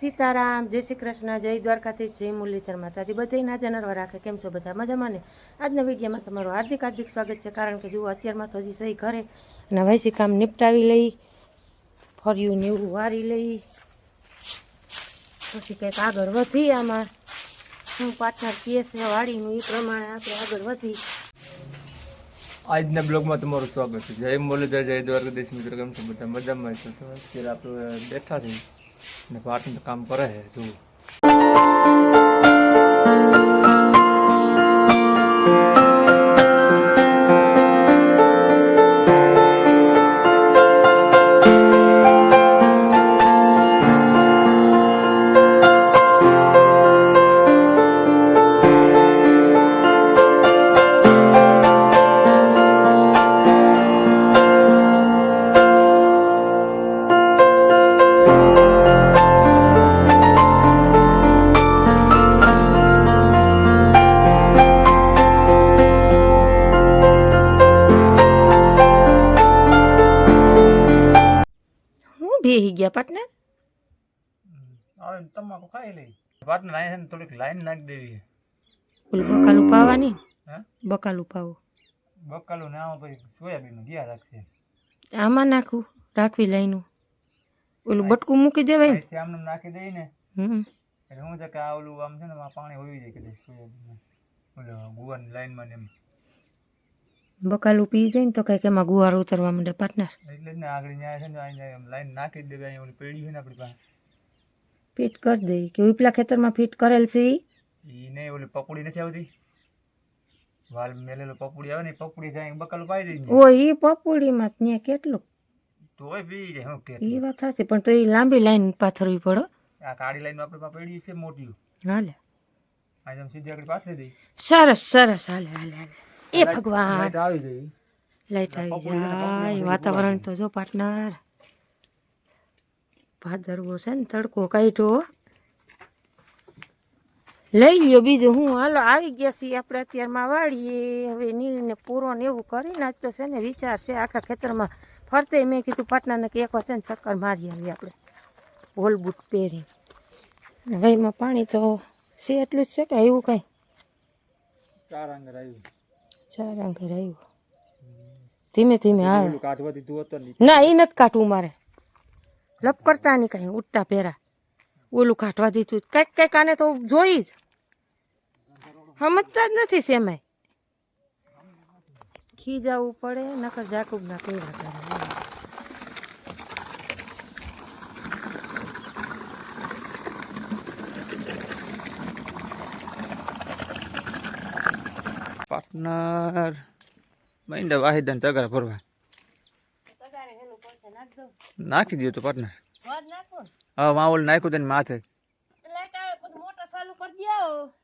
સીતારામ, જય શ્રી કૃષ્ણ, જય દ્વારકાથી જય મુરલીધર માતાજી. બધે નાજા નરવા રાખે. કેમ છો બધા? મજામાં ને? આજના વિડીયોમાં તમારું હાર્દિક હાર્દિક સ્વાગત છે. કારણ કે જુઓ, અત્યારમાં તો હજી સહી ઘરે અને વૈસી કામ નિપટાવી લઈ ફર્યું ને એવું વારી લઈ. પછી કંઈક આગળ વધી આમાં. શું પાર્ટનર કહે છે, વાડીનું એ પ્રમાણે આપણે આગળ વધી. આજના બ્લોગમાં તમારું સ્વાગત છે. જય મુરલીધર, જય દ્વારકાધીશ મિત્રો. કેમ છો બધા? મજામાં છો? અત્યારે આપણે બેઠા છીએ. ને પાટણ કામ કરે છે જુઓ. થોડીક લાઈન નાખી દેવી. ઓલું બકાલું પાવાની હા? બકાલું પાવું બકાલું ને આમાં પછી સોયાબીનનું ગયા રાખશે આમાં નાખું? રાખવી લાઈનું ઓલું બટકું મૂકી દેવાય ને? આમને નાખી દઈ ને. હમ. એટલે શું છે કે આ ઓલું આમ છે ને આમાં પાણી હોઈ જાય કદાચ સોયાબીન ઓલો ગુવાની લાઈનમાં ને એમ. બકાલું પી જાય ને તો કંઈક એમાં ગુવાર ઉતરવા માંડે પાર્ટનર એટલે ને આગળ ન્યાય છે ને લાઈન નાખી દેવાય ઓલી પેઢી છે ને આપણી પાસે. ફિટ કરી દઈ કે ઉપલા ખેતરમાં ફિટ કરેલ છે ઈ? ઈ નહીં ઓલી પપડી નથી આવતી? વાલ મેલેલો પપડી આવે ને ઈ પપડી જાય બકલ પાઈ દઈ ઓ ઈ પપુડીમાં ત્યાં કેટલું? તોય બી જાય હું કે એ વાત સાચી પણ તો એ લાંબી લાઈન પાથરવી પડો. આ કાળી લાઈન આપણે પા પડી છે મોટી હાલે. આ જેમ સીધી આગળ પાથરી દઈ સરસ સરસ હાલે હાલે હાલે. એ ભગવાન. લાઈટ આવી ગઈ લાઈટ આવી જાય. વાતાવરણ તો જો પાર્ટનર ભાદરવો છે ને તડકો કાઢ્યો લઈ લ્યો બીજું હું. હાલો આવી ગયા છીએ આપણે અત્યારમાં વાળીએ હવે નીરને પૂરો ને એવું કરીને આજ તો છે ને વિચાર છે આખા ખેતરમાં. ફરતે મેં કીધું પાટનાને કે એક વાર છે ને ચક્કર મારી આવીએ આપણે. હોલ બૂટ પહેરી એમાં પાણી તો છે એટલું જ છે કે એવું કાંઈ? ચાર આંગર આવ્યું. ચાર આંગર આવ્યું. ધીમે ધીમે આવે ને ના એ નથી કાઢવું મારે. લપ કરતા નહીં કાંઈ, ઉઠતા પહેરા. ઓલું કાઢવા દીધું. કંઈક કંઈક આને તો જોઈ જ. સમજતા જ નથી સેમાય ખીજાવવું પડે, નકર જાકુબ ના કર્યા કરે. પાર્ટનર. મહિન્દા વાહિદન તગડા ભરવા. નાખી દો તો પાર્ટનર હા ઓલું નાખ્યું તેને માથે.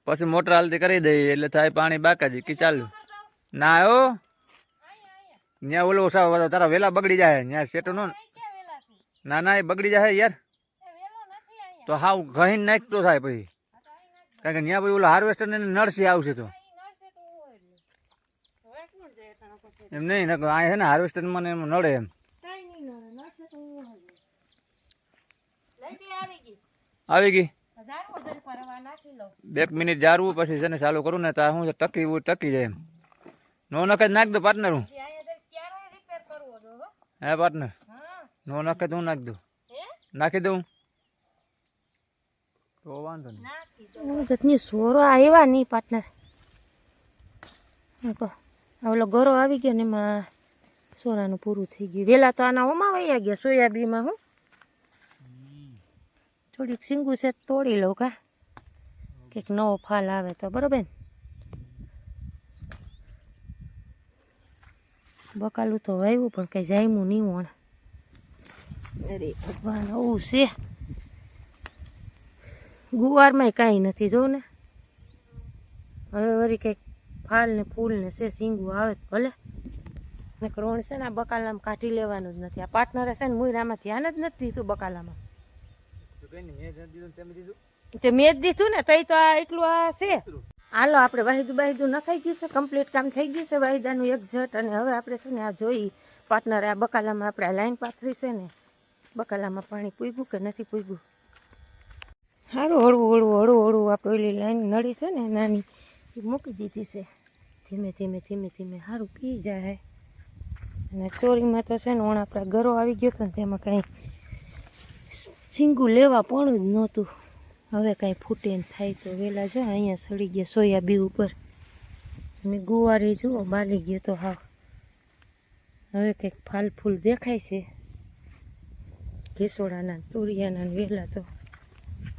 પછી મોટર હાલતી કરી દઈએ એટલે થાય પાણી બાકાજી કે ચાલુ? ના હો. ત્યાં ઓલો સાવ તારા વેલા બગડી જાય ત્યાં સેટો નો ના ના એ બગડી જાય યાર. તો હાવ ઘહીને નાખતો થાય પછી. કારણ કે ત્યાં પછી ઓલો હાર્વેસ્ટર ને નરસી આવશે તો. એમ નહીં આ છે ને હાર્વેસ્ટર મને એમ નડે એમ. આવી ગઈ. બે મિનિટ જારવું પછી છે ને ચાલુ કરું ને ત્યાં શું ટકી ટકી જાય એમ. નો નખે નાખ દો પાર્ટનર હું. હે પાર્ટનર નો નખે હું નાખ દઉં. નાખી દઉં? તો વાંધો નહીં. કેટલી સોરો આવ્યા નહીં પાર્ટનર ઓલો ગોરો આવી ગયો ને એમાં સોરાનું પૂરું થઈ ગયું. વહેલા તો આના ઓમાં વયા ગયા સોયાબીનમાં, હું. થોડીક સિંગુ છે તોડી લઉં કા. કંઈક નવો ફાલ આવે તો, બરોબર બકાલું તો વાવ્યું પણ કંઈ જામ્યું નહીં વણ. અરે ભગવાન આવું છે. ગુવારમાં કાંઈ નથી જોઉં ને. હવે વળી કંઈક ફાલ ને ફૂલ ને છે, સિંગું આવે ભલે. ને ક્રોણ છે ને આ બકાલામાં કાઢી લેવાનું જ નથી. આ પાર્ટનરે છે ને મુયરામાં ધ્યાન જ નથી દીધું બકાલામાં. તે મેં જ દીધું ને તઈ તો આ એટલું આ છે. હાલો આપણે વાહિદું બાહિદું નખાઈ ગયું છે કમ્પ્લીટ કામ થઈ ગયું છે વાહિદાનું એક જટ અને હવે આપણે છે ને આ જોઈ પાર્ટનરે આ બકાલામાં આપણે આ લાઈન પાથરી છે ને બકાલામાં પાણી પૂગ્યું કે નથી પૂગ્યું સારું હળવું હળવું હળવું હળવું આપણે ઓલી લાઈન નળી છે ને નાની એ મૂકી દીધી છે. ધીમે ધીમે ધીમે ધીમે સારું પી જાય. અને ચોરીમાં તો છે ને ઓણ આપણા ઘરો આવી ગયો હતો ને તેમાં કાંઈ ઝીંગું લેવા પણ જ નહોતું. હવે કાંઈ ફૂટે થાય તો વહેલા જો અહીંયા સડી ગયા સોયાબી ઉપર. અને ગુવારી જુઓ, બાલી ગયો તો હા હવે કંઈક ફાલ ફૂલ દેખાય છે. ઘેસોડાના, તુરિયાના વહેલા તો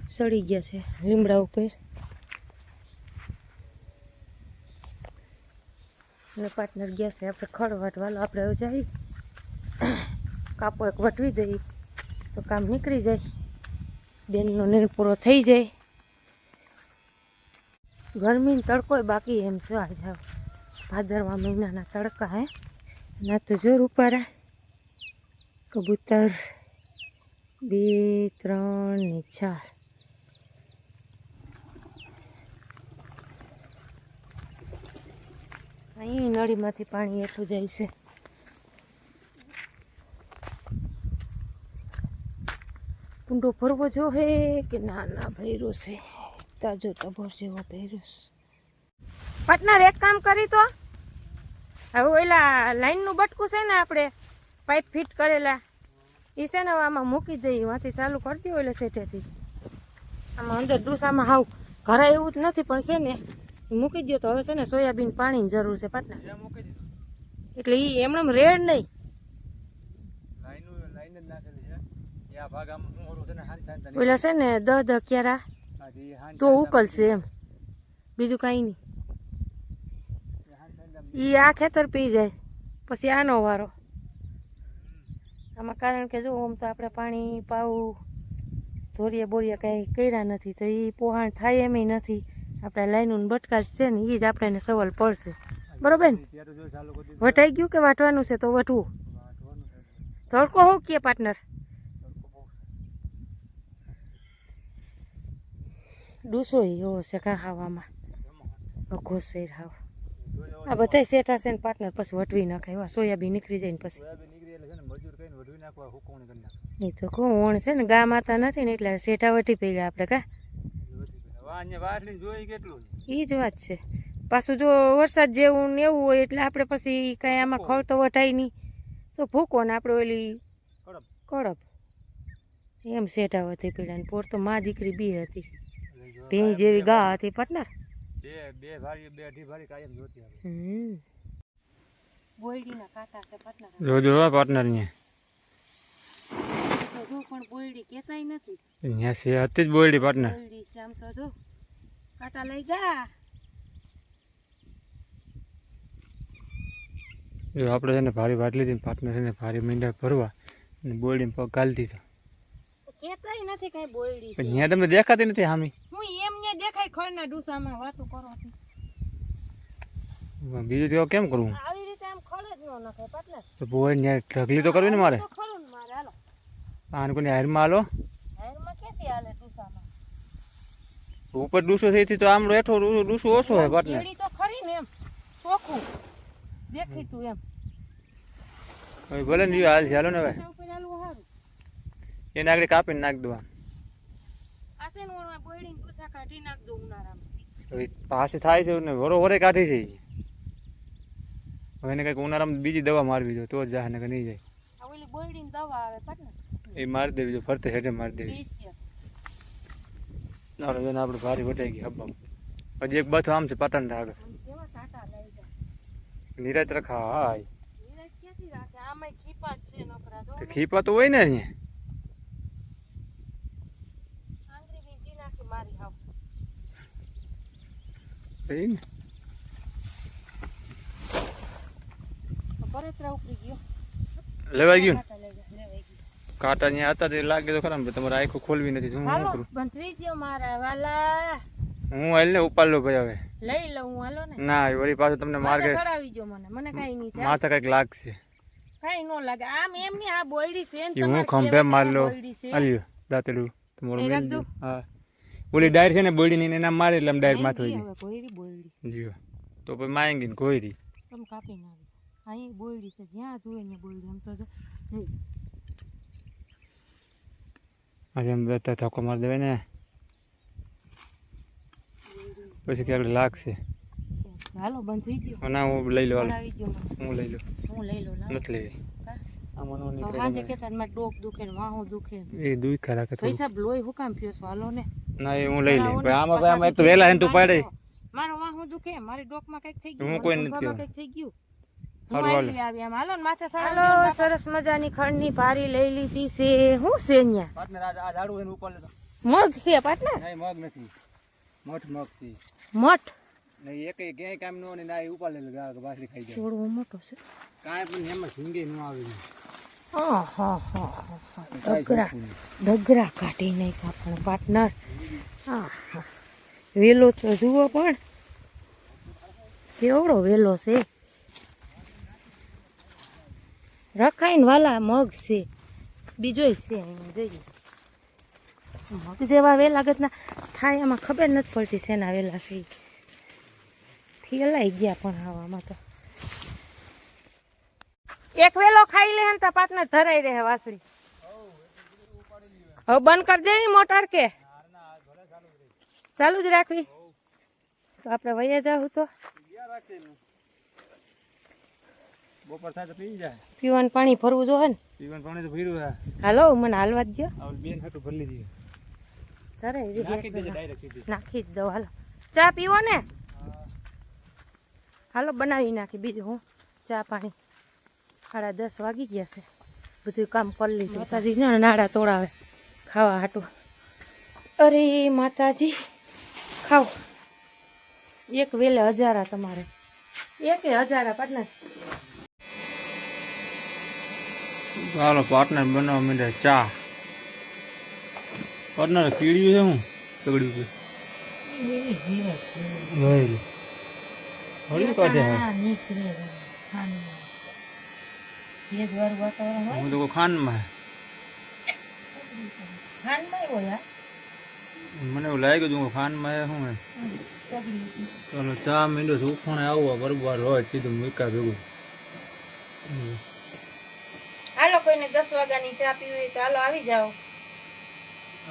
સડી ગયા છે લીમડા ઉપર. અને પાર્ટનર ગયા છે, આપણે ખડ વાટવાલો, આપણે હવે જઈ કાપો એક વટવી દઈએ, તો કામ નીકળી જાય. બેનનો નીર પૂરો થઈ જાય. ગરમીનો તડકો બાકી એમ છે આજ હવે. ભાદરવા મહિનાના તડકા હે. ના તો જોર રૂપારા કબૂતર, બે, ત્રણ ને ચાર. અહીં નળીમાંથી પાણી એટલું જાય છે. કુંડો ભરવો જો હે કે ના ના ભૈરો છે? તાજો ટભર જેવો ભૈરો પાર્ટનર, એક કામ કરી તો. હવે ઓલા લાઈનનું બટકું છે ને આપણે, પાઇપ ફિટ કરેલા એ છે ને આમાં મૂકી દઈએ. વાંથી ચાલુ કરી દઈએ ઓલે સેટેથી. આમાં અંદર ડૂસામાં હાવ ઘરે એવું જ નથી, પણ છે ને મૂકી દો તો હવે છે ને સોયાબીન પાણીની જરૂર છે પાટના. એટલે એ એમણે રેડ નહીં. ઓલું છે ને દહ દહ ક્યારા? તો ઉકલશે એમ. બીજું કાંઈ નહીં. એ આ ખેતર પી જાય. પછી આનો વારો. આમાં કારણ કે જો આમ તો આપણે પાણી પાવું ધોરીએ બોરીએ કાંઈ કર્યા નથી તો એ પોહાણ થાય એમ નથી. આપણે લાઈનું બટકા છે ને એ જ આપણે સવાલ પડશે. બરોબર ને? વટાઈ ગયું કે વાટવાનું છે તો વટવું? તડકો હોઉં કે પાર્ટનર. ડૂસો એવો છે કા ખાવામાં. અઘો શેર હાવ. આ બધા સેટા છે ને પાર્ટનર પછી વટવી નાખાય એવા સોયાબીન નીકળી જાય ને પછી. એ તો કહું ઓણ છે ને ગા માતા નથી ને એટલે સેટા વટી પહેલા આપણે કા? એ જ વાત છે. પાછું જો વરસાદ જેવું ને એવું હોય એટલે આપણે પછી કાંઈ આમાં ખળ તો વટાય નહીં. તો ભૂકો ને આપણે ઓલી કડપ. કડપ. એમ શેઠા હતી પીડા પોર તો મા દીકરી બી હતી. એટલે જેવી ગા હતી પાર્ટનર બે બે ભારી બે અઢી ભારી કાયમ જોતી આવે. બોયડીના કાંટા છે પાર્ટનર જોજો પાર્ટનર ને તો જો પણ બોયડી કહેતાય નથી. અહીંયા છે હતી જ બોયડી પાર્ટનર બોયડી છે આમ તો જો કાંટા લઈ ગયા જો આપણે છે ને ભારી વાટ લીધી પાટને છે ને ભારી મીંડા ભરવા અને બોયડીને પગ ગાલી દીધો. કહેતાય નથી કઈ બોલડી પણ ત્યાં તમને દેખાતી નથી હામી. હું એમને દેખાય ખોળના ડૂસામાં વાતો કરો બીજું તો કેમ કરવું આવી રીતે આમ ખોળે જ ન નખાય પાટલા તો બોલ ને ઢગલી તો કરવી ને મારે. ખોળું ને મારે હાલો. આને કોની હારમાં હાલો હાયરમાં ક્યાંથી હાલે ડૂસામાં ઉપર ડૂસો છે તો આમળો હેઠો ડૂસો ઓછો હોય પાર્ટનર કેળી તો ખરી ને એમ ચોખ્ખું. દેખીતું એમ. હવે ભલે ને હાલ હાલો ને હવે એના આગળ કાપીને નાખ દો આમ. પાસે થાય છે ને વરો વરે કાઢી છે. હવે એને કંઈક ઉનાળામાં બીજી દવા મારવી જોઈએ તો જ જાય ને નહીં જાય. દવા આવે એ મારી દેવી જો ફરતે હેઠે મારી દેવી બેસ્ય આપણે આપણે ભારી વટાઈ ગઈ હબ્બમ હજી એક બથ આમ છે પાટણ આગળ. રખા હાય. નીરજ રાખે? આમાંય ખીપા છે તો ખીપા તો હોય ને અહીંયા. આંગળી બીજી નાખી મારી હાવ. થઈ ને? કાંટા ત્યાં હતા તે લાગે તો ખરા ને તમારે આખું ખોલવી નથી શું હાલો કરું? બંધવી દ્યો મારા વાલા. હું હાલ ને ઉપાડ લો ભાઈ હવે. લઈ લઉં હું હાલો ને. ના વળી પાછું તમને માર્ગે ચડાવી દો મને મને કાંઈ નહીં થાય. માથા કંઈક લાગશે. કાંઈ ન લાગે. આમ એમ નહીં આ બોયડી છે ને હું ખંભે માર લો આલ્યો દાંતેલું. તમારું મેલ હા. ઓલી ડાયર છે ને બોયડી ની એના મારે એટલે ડાયર માથું હોય. બોયડી બોયડી. જીઓ તો પછી માંગી ને ગોયરી તમે કાપી ના અહીં બોયડી છે જ્યાં જોઈએ ને બોયડી. આમ તો જઈ. આજે બધા ધક્કો મારી દેવાય ને પછી ક્યાંક લાગશે હાલો બંધ થઈ ગયો ના હું લઈ લઉં. હું લઈ લઉં હું લઈ લઉં. નથી લેવી હા. સાંજે કહેતા મારે ડોક દુખે ને વાહું દુખે એ દુખા રાખે સાહેબ લોહી હું કામ પીઓ છો હાલો ને ના એ હું લઈ ભાઈ આમાં આમાં એક તો વહેલા હેન તું પાડે મારો વાહું દુખે મારી ડોકમાં કંઈક થઈ ગયું હું કોઈ નથી. કંઈક થઈ ગયું સરસ મજાની ખંડની ભારી લઈ લીધી છે. શું છે મગ છે પાટના? મગ નથી. મઠ મગ છે. મઠ? નહીં એક ક્યાંય કામ નો ને એ ઉપર લે ગા બાસરી ખાઈ જાય. થોડો મોટો છે. કાંઈ પણ એમાં ઝીંગે ન આવે હા હા હા હા ડગરા. ડગરા કાઢી નાખ્યા પણ પાર્ટનર હા હા. વેલો તો જુઓ પણ. કેવડો વેલો છે. રખાઈને વાલા મગ છે. બીજોય છે અહીંયા જોઈએ મગ જેવા વેલા ગતના થાય એમાં ખબર નથી પડતી શેના વેલા છે. ફેલાઈ ગયા પણ હવામાં તો. એક વેલો ખાઈ લે તો પાર્ટનર ધરાઈ રહે વાસળી. હવે બંધ કરી દેવી મોટર કે. ચાલુ જ રાખવી. તો આપણે વૈયા જાવું તો. બપોર થાય તો પી જાય. પીવાનું પાણી ભરવું જોઈએ ને. પીવાનું પાણી તો ભર્યું હા. હાલો મને હાલવા જ દો બેન હાટું ભરી લીધી. તારે નાખી દેજે ડાયરેક્ટ નાખી જ દઉં હાલો. ચા પીવો ને? હાલો બનાવી નાખી બીજું હું. ચા પાણી. સાડા દસ વાગી ગયા છે. બધું કામ કરી લીધું. માતાજી ને નાડા તોડાવે. ખાવા હાટું. અરે માતાજી. ખાઓ. એક વેલે હજારા તમારે. એક હજારા પાટના ચાલો પાર્ટનર બનાવવા માંડ્યા ચા પાર્ટનર કીડ્યું છે હું તગડ્યું છે વહેલું હળી કાઢે હે નીકળે ભેજવાળું વાતાવરણ હોય હું તો ખાંડમાં ખાંડમાં હોય મને એવું લાગ્યું હતું ખાંડમાં હે શું હે ચાલો ચા મીંડો છે ઉફાણે આવવા બરોબર હોય સીધું મૂકા ભેગું હાલો કોઈને દસ વાગ્યાની ચા પીવી હોય તો હાલો આવી જાઓ.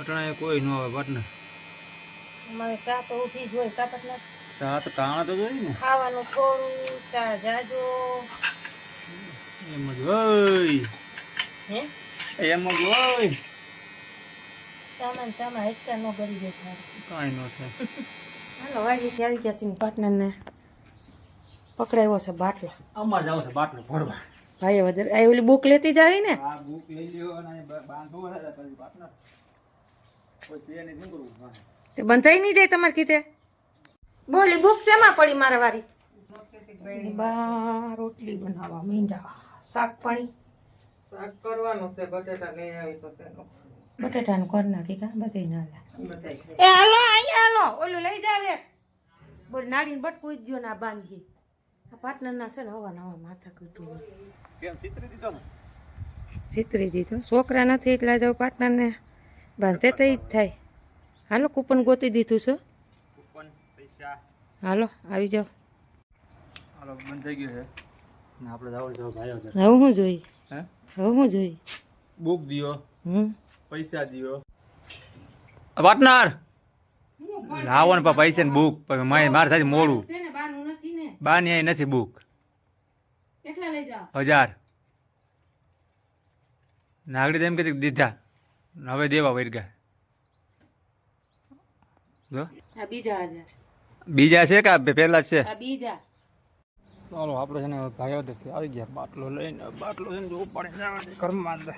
અટાણે કોઈ ન આવે પાર્ટનર અમારે ચા તો ઉઠી જ હોય કાપત ના ચા તો ટાણા તો જોઈએ ને. ખાવાનું કોરું ચા જાજો. એમ જ હોય. હે? એમ જ હોય. ચામાં ચામાં હેચકા ન કરી દે તારે કાંઈ ન થાય. હાલો વાગી આવી ગયા છે પાર્ટનરને પકડાયો છે બાટલો. અમારે જાવ છે બાટલો ભરવા. ભાઈ વધારે આ ઓલી બુક લેતી જ આવી ને? આ બુક લઈ લ્યો અને બાંધવું હે પછી પાર્ટનર કોઈ છે નહીં શું કરવું? તે બંધાઈ નહીં જાય તમારે કીધે? બોલી બુક શેમાં પડી મારે વારી? બા રોટલી બનાવવા મીંડા. શાક પાણી. શાક કરવાનું છે બટેટા લઈ આવી તો તેનું બટેટાનું કર નાખી કા? બધી ના લે. એ હાલો અહીંયા હાલો. ઓલું લઈ જાવે બોલ નાડીને બટકું જ ગયો ને આ બાંધીએ. આ પાર્ટનરના છે ને હવા નવા માથા કેમ દીધો ને? ચિતરી દીધો. છોકરા નથી એટલા જાવ પાર્ટનરને. બાંધે તો જ થાય. હાલો કૂપન ગોતી દીધું છે. કૂપન પૈસા. હાલો આવી જાઓ. હાલો બંધ થઈ ગયું છે. ને આપણે જાવ જાવ ભાઈ હવે હું જોઈ? હે? હવે હું જોઈ? બુક દિયો. હમ. પૈસા દિયો. પાર્ટનર! લાવો ને પૈસા ને બુક. મારે મારે સાથે મોડું. છે ની નથી અહીં નથી બુક કેટલા લઈ જાઓ. હજાર. નાગડી એમ કે દીધા. હવે દેવા વૈર ગયા બીજા બીજા છે કે પેલા પહેલા છે? બીજા. ચાલો આપણે છે ને ભાઈઓ આવી ગયા. બાટલો લઈને બાટલો છે ને જો ઉપાડીને જવા દે ઘરમાં અંદર.